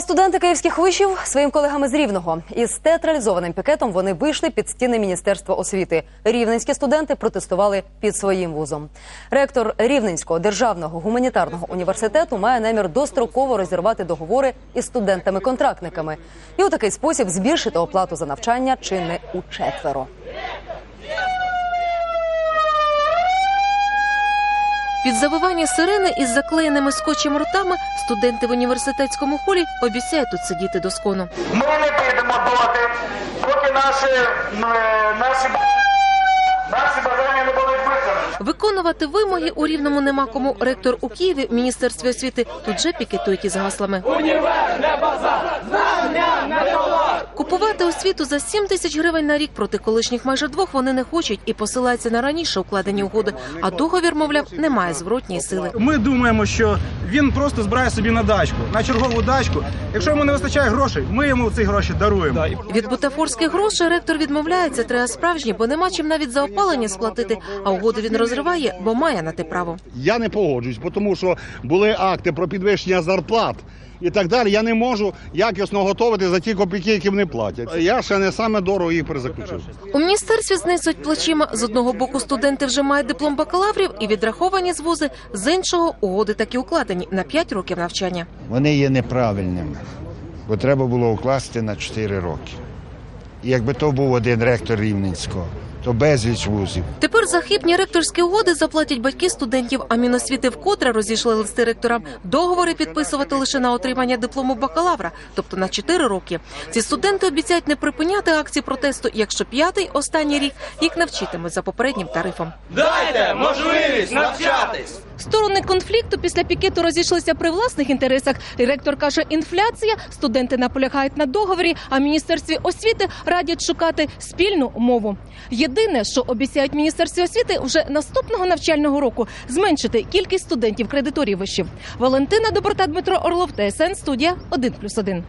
студенти київських вишів своїм колегами з Рівного із театралізованим пікетом вони вийшли під стіни Міністерства освіти. Рівненські студенти протестували під своїм вузом. Ректор Рівненського державного гуманітарного університету має намір достроково розірвати договори із студентами-контрактниками і у такий спосіб збільшити оплату за навчання чи не у четверо. Під завивання сирени із заклеєними скотчем ротами студенти в університетському холі обіцяють тут сидіти до скону. Ми не підемо доти, поки наші, е, наші, наші бажання не будуть виконані. Виконувати вимоги у рівному нема кому. Ректор у Києві в міністерстві освіти тут же пікетують із гаслами. Купувати освіту за 7 тисяч гривень на рік проти колишніх майже двох вони не хочуть і посилаються на раніше укладені угоди. А договір, мовляв, не має зворотньої сили. Ми думаємо, що він просто збирає собі на дачку, на чергову дачку. Якщо йому не вистачає грошей, ми йому ці гроші даруємо. Від бутафорських грошей ректор відмовляється, треба справжні, бо нема чим навіть за опалення сплатити. А угоду він розриває, бо має на те право. Я не погоджуюсь, бо тому що були акти про підвищення зарплат. І так далі, я не можу якісно готувати за ті копійки, які вони платять. Я ще не саме дорого їх перезаключив. У міністерстві знесуть плечима. З одного боку студенти вже мають диплом бакалаврів і відраховані з вузи, з іншого угоди такі укладені на 5 років навчання. вони є неправильними, бо треба було укласти на 4 роки. І якби то був один ректор Рівненського, то безліч вузів. Тепер за хибні ректорські угоди заплатять батьки студентів, а Міносвіти вкотре розійшли листи ректорам. Договори підписувати лише на отримання диплому бакалавра, тобто на 4 роки. Ці студенти обіцяють не припиняти акції протесту, якщо п'ятий останній рік їх навчитимуть за попереднім тарифом. Дайте можливість навчатись. Сторони конфлікту після пікету розійшлися при власних інтересах. Ректор каже, інфляція. Студенти наполягають на договорі, а міністерстві освіти радять шукати спільну мову. Єдине, що обіцяють міністерстві освіти, вже наступного навчального року зменшити кількість студентів кредиторів вишів. Валентина Доброта, Дмитро Орлов, ТСН, студія 1+,1.